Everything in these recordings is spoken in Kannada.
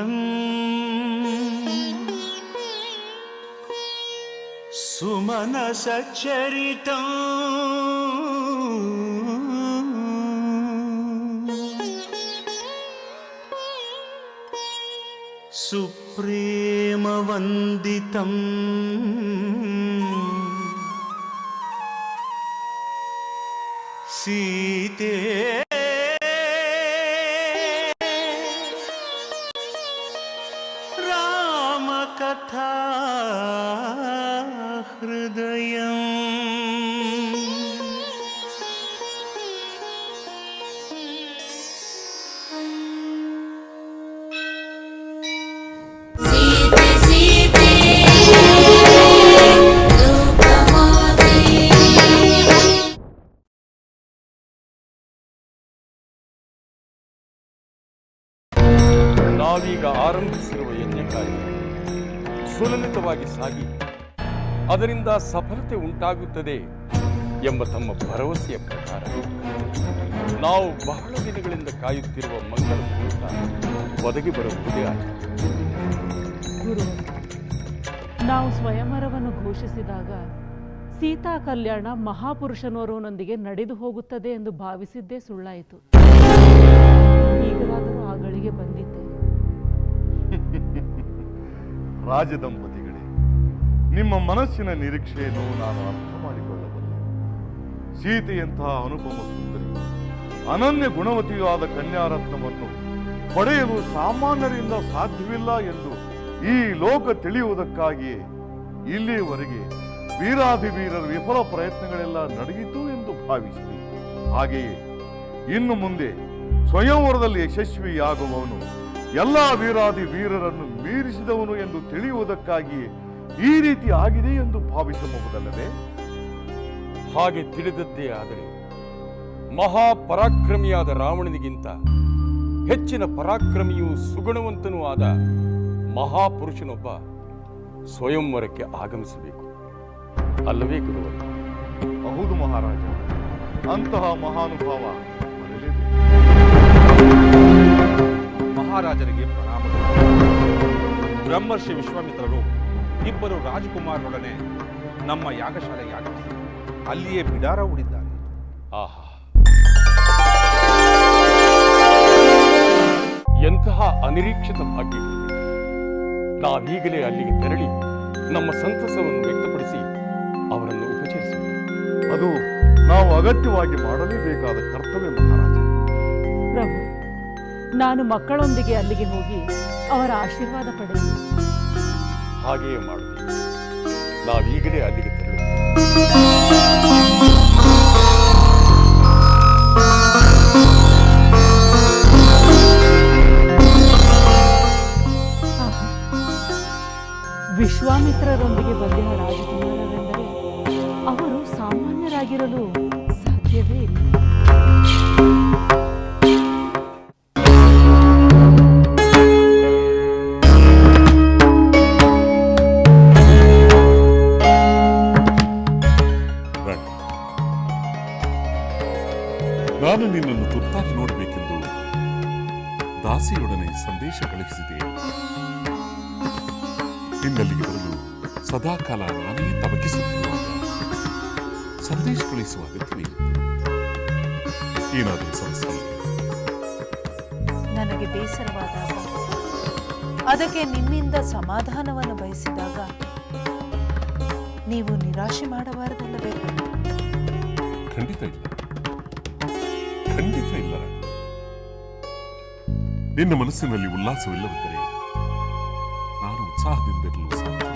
శ్రీరంగం సుమనస చరితం సుప్రేమవందితం. సీతే കഥാ ഹൃദയം ಸಾಗಿ. ಅದರಿಂದ ಸಫಲತೆ ಉಂಟಾಗುತ್ತದೆ ಎಂಬ ತಮ್ಮ ಭರವಸೆಯ ಪ್ರಕಾರ. ನಾವು ಬಹಳ ದಿನಗಳಿಂದ ಕಾಯುತ್ತಿರುವ ಮಂಗಳ ಮುಹೂರ್ತ ಒದಗಿ ಬರುವುದೇ ಆಗಿದೆ ಗುರು ನಾವು ಸ್ವಯಂವರವನ್ನು ಘೋಷಿಸಿದಾಗ ಸೀತಾ ಕಲ್ಯಾಣ ಮಹಾಪುರುಷನೋರ್ವನೊಂದಿಗೆ ನಡೆದು ಹೋಗುತ್ತದೆ ಎಂದು ಭಾವಿಸಿದ್ದೇ ಸುಳ್ಳಾಯಿತು. ಈಗಲಾದರೂ ಆ ಗಳಿಗೆ ಬಂದಿದ್ದೆ. ರಾಜದಂಪತಿಗಳೇ ನಿಮ್ಮ ಮನಸ್ಸಿನ ನಿರೀಕ್ಷೆಯನ್ನು ನಾನು ಅರ್ಥ ಮಾಡಿಕೊಳ್ಳಬಲ್ಲೆ ಸೀತೆಯಂತಹ ಅನುಪಮ ಸುಂದರಿ, ಅನನ್ಯ ಗುಣವತಿಯೂ ಆದ ಕನ್ಯಾರತ್ನವನ್ನು ಪಡೆಯಲು ಸಾಮಾನ್ಯರಿಂದ ಸಾಧ್ಯವಿಲ್ಲ ಎಂದು ಈ ಲೋಕ ತಿಳಿಯುವುದಕ್ಕಾಗಿಯೇ ಇಲ್ಲಿಯವರೆಗೆ ವೀರಾಧಿವೀರರ ವಿಫಲ ಪ್ರಯತ್ನಗಳೆಲ್ಲ ನಡೆಯಿತು ಎಂದು ಭಾವಿಸಿದೆ. ಹಾಗೆಯೇ ಇನ್ನು ಮುಂದೆ ಸ್ವಯಂವರದಲ್ಲಿ ಯಶಸ್ವಿಯಾಗುವವನು ಎಲ್ಲ ವೀರಾದಿ ವೀರರನ್ನು ಮೀರಿಸಿದವನು ಎಂದು ತಿಳಿಯುವುದಕ್ಕಾಗಿಯೇ ಈ ರೀತಿ ಆಗಿದೆ ಎಂದು ಭಾವಿಸಬಹುದಲ್ಲದೆ ಹಾಗೆ ತಿಳಿದದ್ದೇ ಆದರೆ, ಮಹಾಪರಾಕ್ರಮಿಯಾದ ರಾವಣನಿಗಿಂತ ಹೆಚ್ಚಿನ ಪರಾಕ್ರಮಿಯೂ ಸುಗುಣವಂತನೂ ಆದ ಮಹಾಪುರುಷನೊಬ್ಬ ಸ್ವಯಂವರಕ್ಕೆ ಆಗಮಿಸಬೇಕು. ಅಲ್ಲವೇ ಗುರುವ ಹೌದು ಮಹಾರಾಜ, ಅಂತಹ ಮಹಾನುಭಾವ ಮಹಾರಾಜರಿಗೆ ಪ್ರಣಾಮ ಬ್ರಹ್ಮರ್ಷಿ ವಿಶ್ವಾಮಿತ್ರರು ಇಬ್ಬರು ರಾಜಕುಮಾರರೊಡನೆ ನಮ್ಮ ಯಾಗಶಾಲೆಗೆ ಆಗಮಿಸಿ ಅಲ್ಲಿಯೇ ಬಿಡಾರ ಹೂಡಿದ್ದಾರೆ. ಆಹಾ. ಎಂತಹ ಅನಿರೀಕ್ಷಿತ ಭಾಗ್ಯ. ನಾವೀಗಲೇ ಅಲ್ಲಿಗೆ ತೆರಳಿ ನಮ್ಮ ಸಂತಸವನ್ನು ವ್ಯಕ್ತಪಡಿಸಿ ಅವರನ್ನು ಉಪಚರಿಸಬೇಕು ಅದು ನಾವು ಅಗತ್ಯವಾಗಿ ಮಾಡಲೇಬೇಕಾದ ಕರ್ತವ್ಯ ಮಹಾರಾಜ. ಪ್ರಭು ನಾನು ಮಕ್ಕಳೊಂದಿಗೆ ಅಲ್ಲಿಗೆ ಹೋಗಿ ಅವರ ಆಶೀರ್ವಾದ ಪಡೆಯುವೆ. ಹಾಗೆಯೇ ಮಾಡುತ್ತೇವೆ ನಾವೀಗಲೇ ಅಲ್ಲಿಗೆ ನಿನ್ನಲ್ಲಿಗೆ ಬರಲು ಸದಾಕಾಲ ನಾನೇ ತವಕಿಸುತ್ತಿರುವಾಗ ಸಂದೇಶ ಕಳುಹಿಸುವ ಅಗತ್ಯವೇ ಏನಾದರೂ ಸಮಸ್ಯೆ? ನನಗೆ ಬೇಸರವಾದಾಗ ಅದಕ್ಕೆ ನಿನ್ನಿಂದ ಸಮಾಧಾನವನ್ನು ಬಯಸಿದಾಗ ನೀವು ನಿರಾಶೆ ಮಾಡಬಾರದಲ್ಲವೇ? ಖಂಡಿತ ಇಲ್ಲ. ಖಂಡಿತ ಇಲ್ಲ ರಾಣಿ. ನಿನ್ನ ಮನಸ್ಸಿನಲ್ಲಿ ಉಲ್ಲಾಸವಿಲ್ಲವಿದ್ದರೆ ನಾನು ಉತ್ಸಾಹದಿಂದಿರಲು ಸಾಧ್ಯ.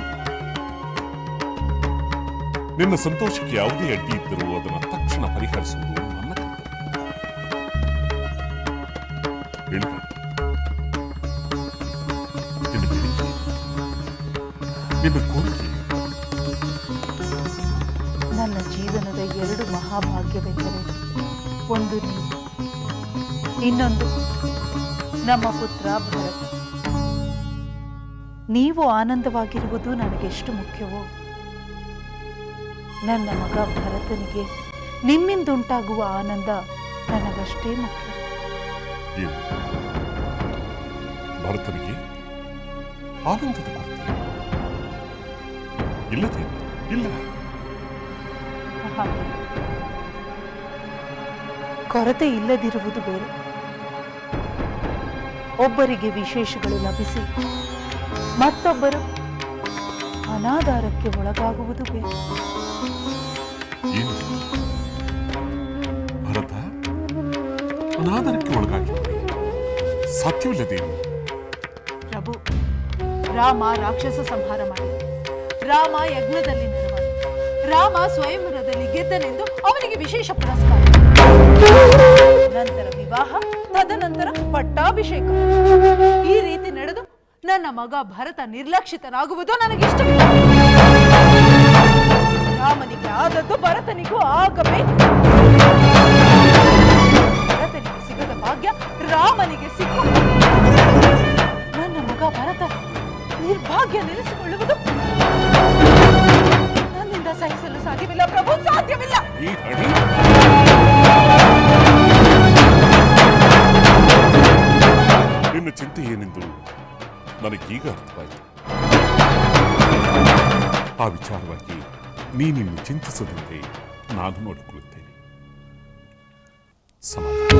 ನಿನ್ನ ಸಂತೋಷಕ್ಕೆ ಯಾವುದೇ ಅಡ್ಡಿ ಇದ್ದರೂ ಅದನ್ನು ತಕ್ಷಣ ಪರಿಹರಿಸುವುದು ನನ್ನ ಕೋರಿಕೆ. ನನ್ನ ಜೀವನದ ಎರಡು ಮಹಾಭಾಗ್ಯವೆಂದರೆ ಒಂದು ಇನ್ನೊಂದು ನಮ್ಮ ಪುತ್ರ ಭರತ. ನೀವು ಆನಂದವಾಗಿರುವುದು ನನಗೆಷ್ಟು ಮುಖ್ಯವೋ? ನನ್ನ ಮಗ ಭರತನಿಗೆ ನಿಮ್ಮಿಂದುಂಟಾಗುವ ಆನಂದ ನನಗಷ್ಟೇ ಮುಖ್ಯ. ಏನು? ಭರತನಿಗೆ ಆನಂದದ ಕೊರತೆ? ಇಲ್ಲದೆ ಇಲ್ಲ. ಕೊರತೆ ಇಲ್ಲದಿರುವುದು ಬೇರೆ. ಒಬ್ಬರಿಗೆ ವಿಶೇಷಗಳು ಲಭಿಸಿ ಮತ್ತೊಬ್ಬರು ಅನಾಧಾರಕ್ಕೆ ಒಳಗಾಗುವುದು ಬೇರೆ. ಏನು? ಭರತ ಒಳಗಾಗಿ ಸಾಧ್ಯವಿಲ್ಲದೇನು ಪ್ರಭು ರಾಮ ರಾಕ್ಷಸ ಸಂಹಾರ ಮಾಡಿ. ರಾಮ ಯಜ್ಞದಲ್ಲಿ ನೆರವಾದ ರಾಮ ಸ್ವಯಂವರದಲ್ಲಿ ಗೆದ್ದನೆಂದು ಅವನಿಗೆ ವಿಶೇಷ ಪುರಸ್ಕಾರ. ನಂತರ ವಿವಾಹ. ತದನಂತರ ಪಟ್ಟಾಭಿಷೇಕ. ಈ ರೀತಿ ನಡೆದು ನನ್ನ ಮಗ ಭರತ ನಿರ್ಲಕ್ಷಿತನಾಗುವುದು ನನಗಿಷ್ಟ. ರಾಮನಿಗೆ ಆದದ್ದು ಭರತನಿಗೂ ಆಗಬೇಕು. ಭರತನಿಗೆ ಸಿಗದ ಭಾಗ್ಯ ರಾಮನಿಗೆ ಸಿಕ್ಕು. ನನ್ನ ಮಗ ಭರತ ನಿರ್ಭಾಗ್ಯ ನೆನೆಸಿಕೊಳ್ಳುವುದು ನನ್ನಿಂದ ಸಹಿಸಲು ಸಾಧ್ಯವಿಲ್ಲ ಪ್ರಭು, ಸಾಧ್ಯವಿಲ್ಲ. ನಿನ್ನ ಚಿಂತೆ ಏನೆಂದು ನನಗೀಗ ಅರ್ಥವಾಯಿತು ಆ ವಿಚಾರವಾಗಿ ನೀನಿನ್ನು ಚಿಂತಿಸದಂತೆ ನಾನು ನೋಡಿಕೊಳ್ಳುತ್ತೇನೆ ಸಮಾಧಾನ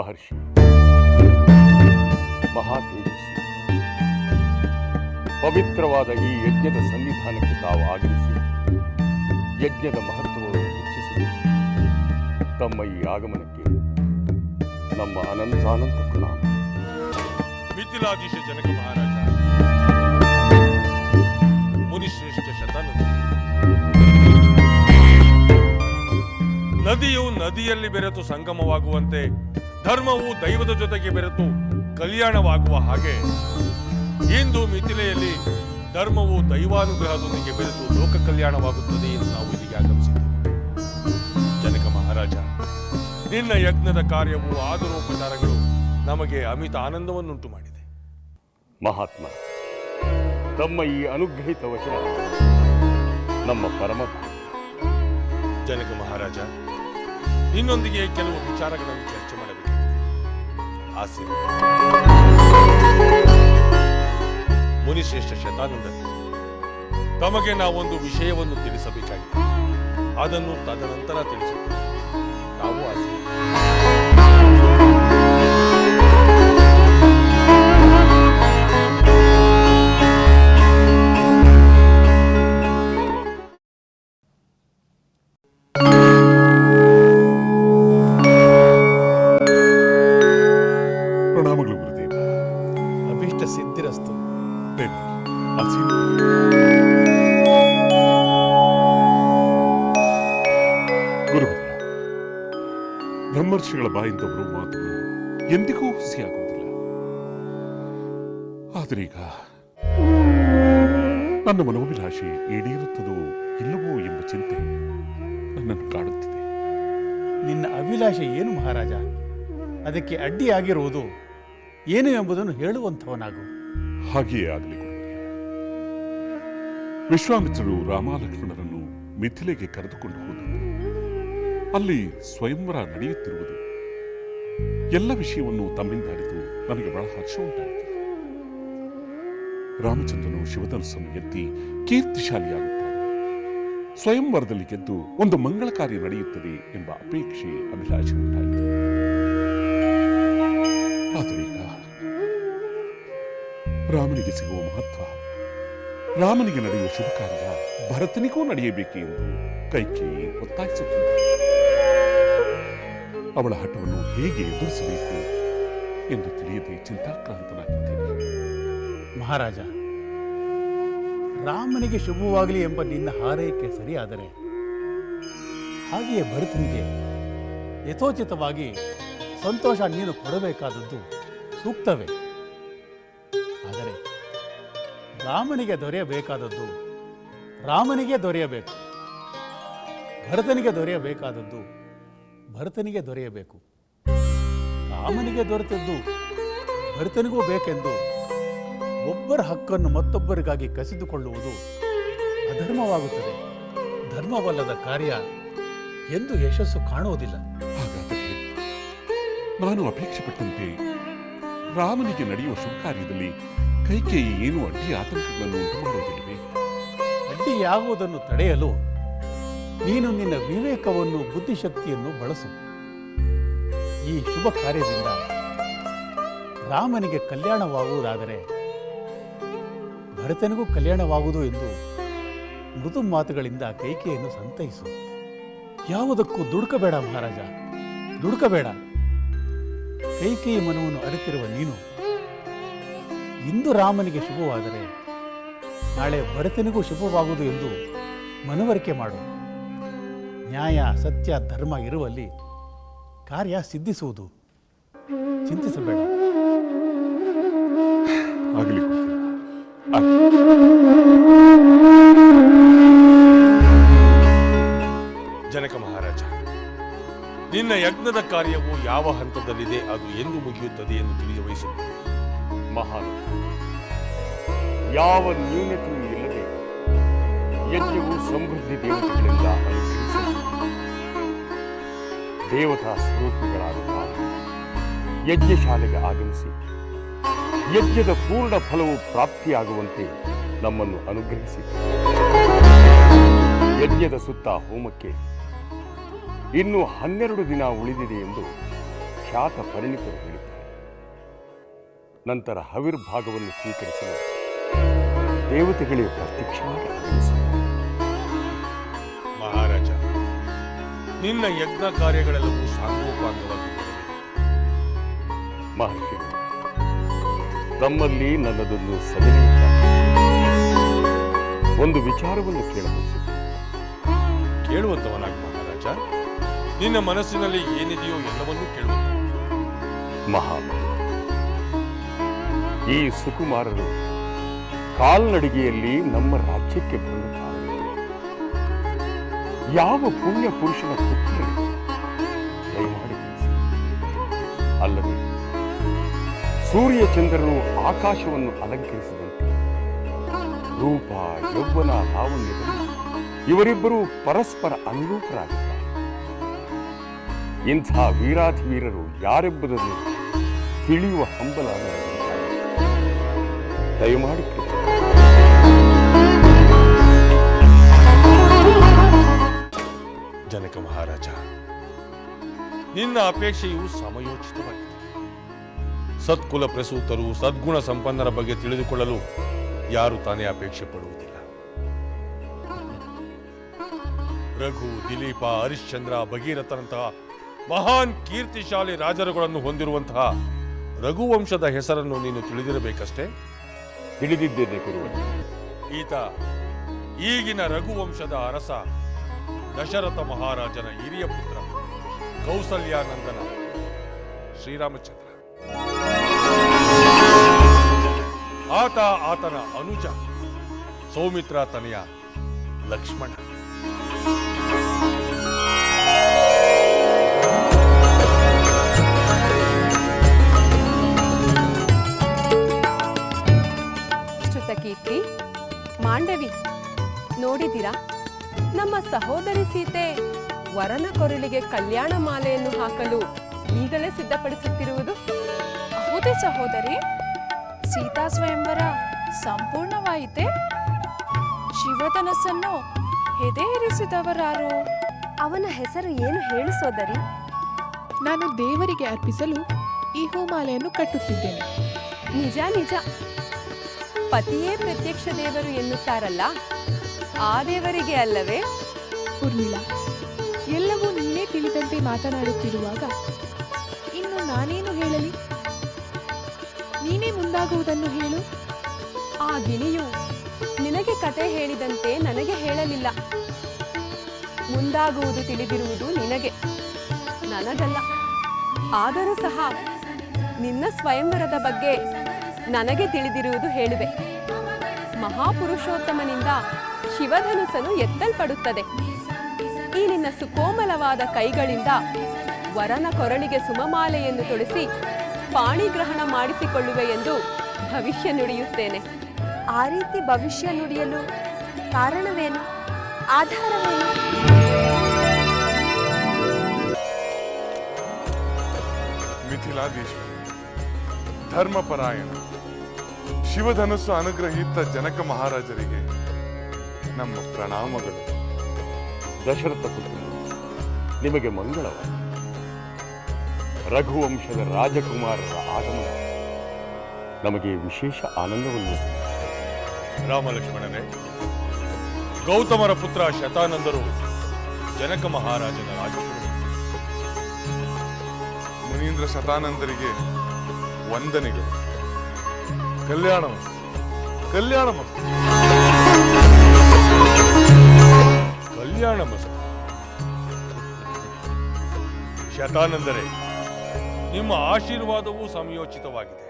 ಮಹರ್ಷಿ. ಮಹಾ ತೇಜಸ್ವಿ ಪವಿತ್ರವಾದ ಈ ಯಜ್ಞದ ಸನ್ನಿಧಾನಕ್ಕೆ ತಾವು ಆಗಮಿಸಿ, ಯಜ್ಞದ ಮಹತ್ವವನ್ನು ಹೆಚ್ಚಿಸಿ ತಮ್ಮ ಈ ಆಗಮನಕ್ಕೆ ನಮ್ಮ ಅನಂತಾನಂತ ಪ್ರಣಾಮ. ಮಿಥಿಲಾಧೀಶ ಜನಕ ಮಹಾರಾಜ, ಮುನಿಶ್ರೇಷ್ಠ ಶತಾನಂದ. ನದಿಯು ನದಿಯಲ್ಲಿ ಬೆರೆತು ಸಂಗಮವಾಗುವಂತೆ ಧರ್ಮವು ದೈವದ ಜೊತೆಗೆ ಬೆರೆತು ಕಲ್ಯಾಣವಾಗುವ ಹಾಗೆ ಇಂದು ಮಿಥಿಲೆಯಲ್ಲಿ ಧರ್ಮವು ದೈವಾನುಗ್ರಹದೊಂದಿಗೆ ಬೆರೆತು ಲೋಕ ಕಲ್ಯಾಣವಾಗುತ್ತದೆ ಎಂದು ನಾವು ಇಲ್ಲಿಗೆ ಆಗಮಿಸಿದ್ದೇವೆ. ಜನಕ ಮಹಾರಾಜ ನಿನ್ನ ಯಜ್ಞದ ಕಾರ್ಯವು ಆದರೋಪಚಾರಗಳು ನಮಗೆ ಅಮಿತ ಆನಂದವನ್ನುಂಟು ಮಾಡಿದೆ. ಮಹಾತ್ಮ ತಮ್ಮ ಈ ಅನುಗ್ರಹಿತ ವಚನ ನಮ್ಮ ಪರಮ ಜನಕ ಮಹಾರಾಜ ನಿನ್ನೊಂದಿಗೆ ಕೆಲವು ವಿಚಾರಗಳನ್ನು ಚರ್ಚೆ ಮಾಡಬೇಕಿದೆ ಆಸೆ. ಮುನಿಶ್ರೇಷ್ಠ ಶತಾನಂದ ತಮಗೆ ನಾವೊಂದು ವಿಷಯವನ್ನು ತಿಳಿಸಬೇಕಾಗಿದೆ. ಅದನ್ನು ತದನಂತರ ತಿಳಿಸುತ್ತೇವೆ ಎಂದಿಗೂ ಹುಸಿಯಾಗುವುದಿಲ್ಲ. ಆದರೀಗ ನನ್ನ ಮನೋಭಿಲಾಷೆ ಈಡೇರುತ್ತದೋ ಇಲ್ಲವೋ ಎಂಬ ಚಿಂತೆ ನನ್ನನ್ನು ಕಾಡುತ್ತಿದೆ. ನಿನ್ನ ಅಭಿಲಾಷೆ ಏನು ಮಹಾರಾಜ? ಅದಕ್ಕೆ ಅಡ್ಡಿಯಾಗಿರುವುದು ಏನು ಎಂಬುದನ್ನು ಹೇಳುವಂಥವನಾಗು. ಹಾಗೆಯೇ ಆಗಲಿ ವಿಶ್ವಾಮಿತ್ರರು ರಾಮಲಕ್ಷ್ಮಣರನ್ನು ಮಿಥಿಲೆಗೆ ಕರೆದುಕೊಂಡು ಹೋದರು. ಅಲ್ಲಿ ಸ್ವಯಂವರ ನಡೆಯುತ್ತಿರುವುದು ಎಲ್ಲ ವಿಷಯವನ್ನು ತಮ್ಮಿಂದ ಅರಿತು ನನಗೆ ಬಹಳ ಹರ್ಷ ಉಂಟಾಯಿತು. ರಾಮಚಂದ್ರನು ಶಿವಧನಸ್ಸನ್ನು ಎತ್ತಿ ಕೀರ್ತಿಶಾಲಿಯಾಗುತ್ತಾನೆ. ಸ್ವಯಂವರದಲ್ಲಿ ಗೆದ್ದು ಒಂದು ಮಂಗಳ ಕಾರ್ಯ ನಡೆಯುತ್ತದೆ ಎಂಬ ಅಪೇಕ್ಷೆ, ಅಭಿಲಾಷೆ ಉಂಟಾಯಿತು. ರಾಮನಿಗೆ ಸಿಗುವ ಮಹತ್ವ, ರಾಮನಿಗೆ ನಡೆಯುವ ಶುಭ ಕಾರ್ಯ ಭರತನಿಗೂ ನಡೆಯಬೇಕು ಎಂದು ಕೈಕೇಯಿ ಒತ್ತಾಯಿಸುತ್ತಿದ್ದ ಅವಳ ಹಠವನ್ನು ಹೇಗೆ ಎದುರಿಸಬೇಕು ಎಂದು ತಿಳಿಯದೆ ಚಿಂತಾಕ್ರಾಂತನಾಗಿದ್ದೇನೆ. ಮಹಾರಾಜ, ರಾಮನಿಗೆ ಶುಭವಾಗಲಿ ಎಂಬ ನಿನ್ನ ಹಾರೈಕೆ ಸರಿಯಾದರೆ ಹಾಗೆಯೇ ಭರತನಿಗೆ ಯಥೋಚಿತವಾಗಿ ಸಂತೋಷ ನೀನು ಕೊಡಬೇಕಾದದ್ದು ಸೂಕ್ತವೇ? ಆದರೆ ರಾಮನಿಗೆ ದೊರೆಯಬೇಕಾದದ್ದು, ರಾಮನಿಗೆ ದೊರೆಯಬೇಕು, ಭರತನಿಗೆ ದೊರೆಯಬೇಕಾದದ್ದು ಭರತನಿಗೆ ದೊರೆಯಬೇಕು. ರಾಮನಿಗೆ ದೊರೆತದ್ದು ಭರತನಿಗೂ ಬೇಕೆಂದು ಒಬ್ಬರ ಹಕ್ಕನ್ನು ಮತ್ತೊಬ್ಬರಿಗಾಗಿ ಕಸಿದುಕೊಳ್ಳುವುದು ಅಧರ್ಮವಾಗುತ್ತದೆ. ಧರ್ಮವಲ್ಲದ ಕಾರ್ಯ ಎಂದು ಯಶಸ್ಸು ಕಾಣುವುದಿಲ್ಲ. ಹಾಗಾದರೆ ನಾನು ಅಪೇಕ್ಷೆ ಪಟ್ಟಂತೆ ರಾಮನಿಗೆ ನಡೆಯುವ ಶುಭ ಕಾರ್ಯದಲ್ಲಿ ಕೈಕೇಯಿ ಏನು ಅಡ್ಡಿ ಆತಂಕಗಳನ್ನು ಉಂಟು ಮಾಡುವುದಿಲ್ಲವೇ ಅಡ್ಡಿಯಾಗುವುದನ್ನು ತಡೆಯಲು ನೀನು ನಿನ್ನ ವಿವೇಕವನ್ನು, ಬುದ್ಧಿಶಕ್ತಿಯನ್ನು ಬಳಸು. ಈ ಶುಭ ಕಾರ್ಯದಿಂದ ರಾಮನಿಗೆ ಕಲ್ಯಾಣವಾಗುವುದಾದರೆ ಭರತನಿಗೂ ಕಲ್ಯಾಣವಾಗುವುದು ಎಂದು ಮೃದು ಮಾತುಗಳಿಂದ ಕೈಕೆಯನ್ನು ಸಂತೈಸು. ಯಾವುದಕ್ಕೂ ದುಡುಕಬೇಡ ಮಹಾರಾಜ, ದುಡುಕಬೇಡ. ಕೈಕೇಯಿ ಮನವನ್ನು ಅರಿತಿರುವ ನೀನು, ಇಂದು ರಾಮನಿಗೆ ಶುಭವಾದರೆ ನಾಳೆ ಭರತನಿಗೂ ಶುಭವಾಗುವುದು ಎಂದು ಮನವರಿಕೆ ಮಾಡು. ನ್ಯಾಯ, ಸತ್ಯ, ಧರ್ಮ ಇರುವಲ್ಲಿ ಕಾರ್ಯ ಸಿದ್ಧಿಸುವುದು ಚಿಂತಿಸಬೇಡ. ಜನಕ ಮಹಾರಾಜ, ನಿನ್ನ ಯಜ್ಞದ ಕಾರ್ಯವು ಯಾವ ಹಂತದಲ್ಲಿದೆ ಅದು ಎಂದು ಮುಗಿಯುತ್ತದೆ ಎಂದು ತಿಳಿದು ಬಯಸುತ್ತೇನೆ ಮಹಾನ್, ಯಾವ ನ್ಯೂನತೆಯೂ ಇಲ್ಲದೆ ಯಜ್ಞವು ಸಮೃದ್ಧಿ ದೇವತೆಗಳಿಂದ ದೇವತಾ ಸ್ವರೂಪಿಗಳಾದ ನಾವು ಯಜ್ಞಶಾಲೆಗೆ ಆಗಮಿಸಿ ಯಜ್ಞದ ಪೂರ್ಣ ಫಲವು ಪ್ರಾಪ್ತಿಯಾಗುವಂತೆ ನಮ್ಮನ್ನು ಅನುಗ್ರಹಿಸಿ. ಯಜ್ಞದ ಸುತ್ತ ಹೋಮಕ್ಕೆ ಇನ್ನು ಹನ್ನೆರಡು ದಿನ ಉಳಿದಿದೆ ಎಂದು ಖ್ಯಾತ ಪರಿಣಿತರು ಹೇಳಿದ್ದಾರೆ. ನಂತರ ಹವಿರ್ಭಾಗವನ್ನು ಸ್ವೀಕರಿಸಲು ದೇವತೆಗಳೇ ಪ್ರತ್ಯಕ್ಷವಾಗಿ ಆಗಮಿಸುತ್ತಾರೆ ನಿನ್ನ ಯಜ್ಞ ಕಾರ್ಯಗಳೆಲ್ಲವೂ ನಡೆದಿದೆ. ಮಹರ್ಷಿಗಳು ತಮ್ಮಲ್ಲಿ ನನ್ನದೊಂದು ಸಲಹೆ. ಒಂದು ವಿಚಾರವನ್ನು ಕೇಳಬಹುದು ಕೇಳುವಂತವನಾಗಿ ಮಹಾರಾಜ ನಿನ್ನ ಮನಸ್ಸಿನಲ್ಲಿ ಏನಿದೆಯೋ ಎಲ್ಲವನ್ನೂ ಕೇಳುವ ಮಹಾ ಈ ಸುಕುಮಾರರು ಕಾಲ್ನಡಿಗೆಯಲ್ಲಿ ನಮ್ಮ ರಾಜ್ಯಕ್ಕೆ ಬರುತ್ತಾರೆ ಯಾವ ಪುಣ್ಯ ಪುರುಷನ ಪುತ್ರರು ದಯಮಾಡಿ ಅಲ್ಲದೆ, ಸೂರ್ಯ ಚಂದ್ರನು ಆಕಾಶವನ್ನು ಅಲಂಕರಿಸಿದಂತೆ ರೂಪ, ಯೌವನ ಲಾವಣ್ಯದಲ್ಲಿ ಇವರಿಬ್ಬರು ಪರಸ್ಪರ ಅನುರೂಪರಾಗಿದ್ದಾರೆ. ಇಂಥ ವೀರಾಧಿವೀರರು ಯಾರೆಂಬುದನ್ನು ತಿಳಿಯುವ ಹಂಬಲ. ದಯಮಾಡಿ ಜನಕ ಮಹಾರಾಜ ನಿನ್ನ ಅಪೇಕ್ಷೆಯು ಸಮಯೋಚಿತವಾಗಿದೆ. ಸತ್ಕುಲ ಪ್ರಸೂತರು ಸದ್ಗುಣ ಸಂಪನ್ನರ ಬಗ್ಗೆ ತಿಳಿದುಕೊಳ್ಳಲು ಯಾರು ತಾನೇ ಅಪೇಕ್ಷೆ ಪಡುವುದಿಲ್ಲ. ರಘು ದಿಲೀಪ ಹರಿಶ್ಚಂದ್ರ ಭಗೀರಥನಂತಹ ಮಹಾನ್ ಕೀರ್ತಿಶಾಲಿ ರಾಜರುಗಳನ್ನು ಹೊಂದಿರುವಂತಹ ರಘುವಂಶದ ಹೆಸರನ್ನು ನೀನು ತಿಳಿದಿರಬೇಕಷ್ಟೇ? ತಿಳಿದಿದ್ದೇನೆ ಗುರುವೇ. ಈತ ಈಗಿನ ರಘುವಂಶದ ಅರಸ ದಶರಥ ಮಹಾರಾಜನ ಹಿರಿಯ ಪುತ್ರ ಕೌಸಲ್ಯಾನಂದನ ಶ್ರೀರಾಮಚಂದ್ರ. ಆತ ಆತನ ಅನುಜ ಸೌಮಿತ್ರ ತನೆಯ ಲಕ್ಷ್ಮಣ. ನಮ್ಮ ಸಹೋದರಿ ಸೀತೆ ವರನ ಕೊರಳಿಗೆ ಕಲ್ಯಾಣ ಮಾಲೆಯನ್ನು ಹಾಕಲು ಈಗಲೇ ಸಿದ್ಧಪಡಿಸುತ್ತಿರುವುದು? ಹೌದೇ ಸಹೋದರಿ. ಸೀತಾ ಸ್ವಯಂವರ ಸಂಪೂರ್ಣವಾಯಿತೆ? ಶಿವಧನಸ್ಸನ್ನು ಎದೆಯೇರಿಸಿದವರಾರು ಅವನ ಹೆಸರು ಏನು ಹೇಳು ಸೋದರಿ? ನಾನು ದೇವರಿಗೆ ಅರ್ಪಿಸಲು ಈ ಹೂಮಾಲೆಯನ್ನು ಕಟ್ಟುತ್ತಿದ್ದೇನೆ. ನಿಜ ನಿಜ. ಪತಿಯೇ ಪ್ರತ್ಯಕ್ಷ ದೇವರು ಎನ್ನುತ್ತಾರಲ್ಲ? ಆ ದೇವರಿಗೆ ಅಲ್ಲವೇ? ಉರ್ಮಿಳ ಎಲ್ಲವೂ ನೀನೇ ತಿಳಿದಂತೆ ಮಾತನಾಡುತ್ತಿರುವಾಗ ಇನ್ನು ನಾನೇನು ಹೇಳಲಿ? ನೀನೇ ಮುಂದಾಗುವುದನ್ನು ಹೇಳು. ಆ ಗಿಣಿಯು ನಿನಗೆ ಕತೆ ಹೇಳಿದಂತೆ ನನಗೆ ಹೇಳಲಿಲ್ಲ. ಮುಂದಾಗುವುದು ತಿಳಿದಿರುವುದು ನಿನಗೆ ನನಗಲ್ಲ. ಆದರೂ ಸಹ ನಿನ್ನ ಸ್ವಯಂವರದ ಬಗ್ಗೆ ನನಗೆ ತಿಳಿದಿರುವುದು ಹೇಳುವೆ ಮಹಾಪುರುಷೋತ್ತಮನಿಂದ ಶಿವಧನುಸನು ಎತ್ತಲ್ಪಡುತ್ತದೆ. ಈ ನಿನ್ನ ಸುಕೋಮಲವಾದ ಕೈಗಳಿಂದ ವರನ ಕೊರಳಿಗೆ ಸುಮಮಾಲೆಯನ್ನು ತೊಡಿಸಿ ಪಾಣಿಗ್ರಹಣ ಮಾಡಿಸಿಕೊಳ್ಳುವೆ ಎಂದು ಭವಿಷ್ಯ ನುಡಿಯುತ್ತೇನೆ. ಆ ರೀತಿ ಭವಿಷ್ಯ ನುಡಿಯಲು ಕಾರಣವೇನು? ಆಧಾರವೇನು? ಮಿಥಿಲಾಧೀಶ್ವರ ಧರ್ಮಪರಾಯಣ ಶಿವಧನುಸ್ಸು ಅನುಗ್ರಹಿತ ಜನಕ ಮಹಾರಾಜರಿಗೆ ನಮ್ಮ ಪ್ರಣಾಮಗಳು. ದಶರಥ ಪುತ್ರ, ನಿಮಗೆ ಮಂಗಳವ ರಘುವಂಶದ ರಾಜಕುಮಾರರ ಆಗಮನ. ನಮಗೆ ವಿಶೇಷ ಆನಂದವನ್ನು. ರಾಮಲಕ್ಷ್ಮಣನೇ, ಗೌತಮರ ಪುತ್ರ ಶತಾನಂದರು ಜನಕ ಮಹಾರಾಜನ ರಾಜಕುಮಾರ. ಮುನೀಂದ್ರ ಶತಾನಂದರಿಗೆ ವಂದನೆಗಳು. ಕಲ್ಯಾಣ ಕಲ್ಯಾಣ ಕಲ್ಯಾಣ ಮಸ್ತು ಶತಾನಂದರೆ, ನಿಮ್ಮ ಆಶೀರ್ವಾದವೂ ಸಮಯೋಚಿತವಾಗಿದೆ.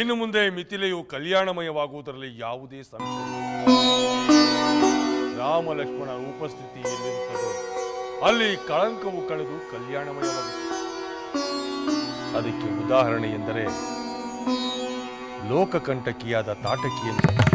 ಇನ್ನು ಮುಂದೆ ಮಿಥಿಲೆಯು ಕಲ್ಯಾಣಮಯವಾಗುವುದರಲ್ಲಿ ಯಾವುದೇ ಸಂಶಯ ರಾಮ ಲಕ್ಷ್ಮಣ ಉಪಸ್ಥಿತಿ ಎಲ್ಲಿರುತ್ತದೋ ಅಲ್ಲಿ ಕಳಂಕವು ಕಳೆದು ಕಲ್ಯಾಣಮಯವಾಗುತ್ತದೆ. ಅದಕ್ಕೆ ಉದಾಹರಣೆ ಎಂದರೆ ಲೋಕಕಂಟಕಿಯಾದ ತಾಟಕಿಯನ್ನು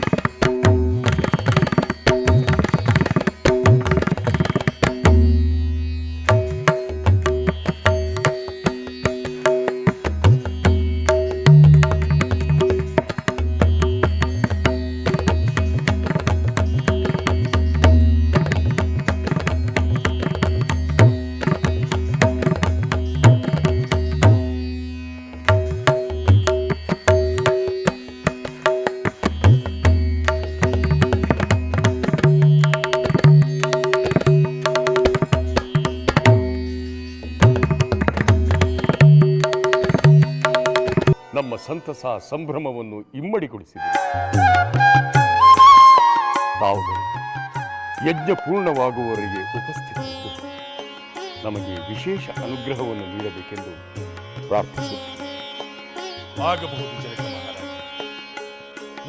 ನಮ್ಮ ಸಂತಸ ಸಂಭ್ರಮವನ್ನು ಇಮ್ಮಡಿಗೊಳಿಸಿದೆ. ಯಜ್ಞ ಪೂರ್ಣವಾಗುವವರಿಗೆ ಉಪಸ್ಥಿತರು ನಮಗೆ ವಿಶೇಷ ಅನುಗ್ರಹವನ್ನು ನೀಡಬೇಕೆಂದು ಪ್ರಾರ್ಥಿಸುತ್ತೇನೆ ಆಗಬಹುದು ಜನಕ ಮಹಾರಾಜ.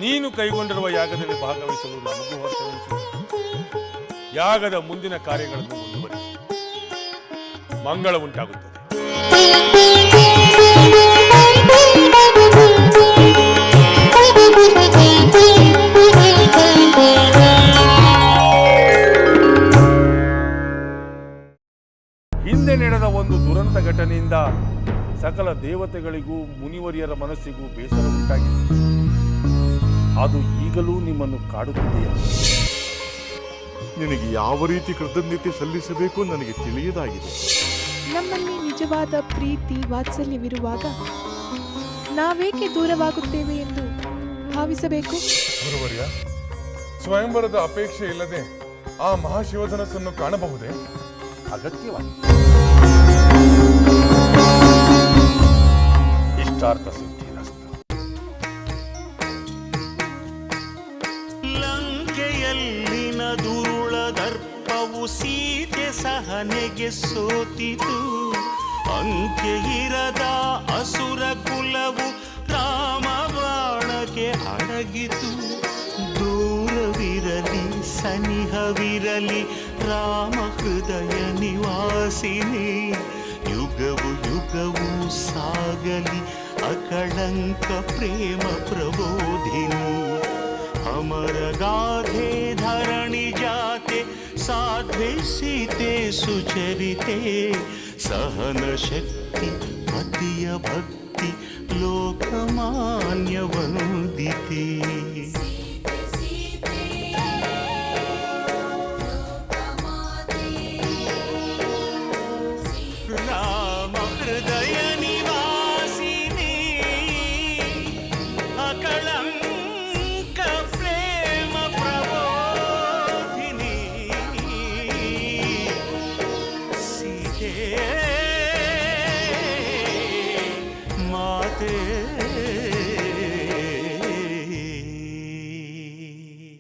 ನೀನು ಕೈಗೊಂಡಿರುವ ಯಾಗದಲ್ಲಿ ಭಾಗವಹಿಸಲು ನಮಗೂ ಯಾಗದ ಮುಂದಿನ ಕಾರ್ಯಗಳನ್ನು ಮುಂದುವರಿಸಿ. ಮಂಗಳ ಉಂಟಾಗುತ್ತದೆ. ದುರಂತ ಘಟನೆಯಿಂದ ಸಕಲ ದೇವತೆಗಳಿಗೂ ಮುನಿವರಿಯರ ಮನಸ್ಸಿಗೂ ಬೇಸರ ಉಂಟಾಗಿದೆ. ಅದು ಈಗಲೂ ನಿಮ್ಮನ್ನು ಕಾಡುತ್ತಿದೆಯಾ? ನಿನಗೆ ಯಾವ ರೀತಿ ಕೃತಜ್ಞತೆ ಸಲ್ಲಿಸಬೇಕು ನನಗೆ ತಿಳಿಯದಾಗಿದೆ. ನಮ್ಮಲ್ಲಿ ನಿಜವಾದ ಪ್ರೀತಿ ವಾತ್ಸಲ್ಯವಿರುವಾಗ ನಾವೇಕೆ ದೂರವಾಗುತ್ತೇವೆ ಎಂದು ಭಾವಿಸಬೇಕು? ಗುರುವರ್ಯ ಸ್ವಯಂವರದ ಅಪೇಕ್ಷೆ ಇಲ್ಲದೆ ಆ ಮಹಾಶಿವಧನಸ್ಸನ್ನು ಕಾಣಬಹುದೇ? ಅಗತ್ಯವಾಗಿದೆ. ಇಷ್ಟಾರ್ಥ ಸಿದ್ಧಿರಸ್ತು ಲಂಕೆಯಲ್ಲಿನ ದುರುಳ ದರ್ಪವು ಸೀತೆ ಸಹನೆಗೆ ಸೋತಿತು. ಅಂಕೆ ಇರದ ಅಸುರ ಕುಲವು ರಾಮ ಬಾಣಕ್ಕೆ ಅಡಗಿತು. ದೂರವಿರಲಿ, ಸನಿಹವಿರಲಿ, ರಾಮ ಹೃದಯ ನಿವಾಸಿನಿ. ಯುಗವು ಯುಗವು ಸಾಗಲಿ అకళంక ప్రేమ ప్రబోధిని. అమరగాధే ధరణి జాతే సాధ్వే సీతే సుచరితే. సహన శక్తి మతీయ భక్తి లోకమాన్యవనుదితే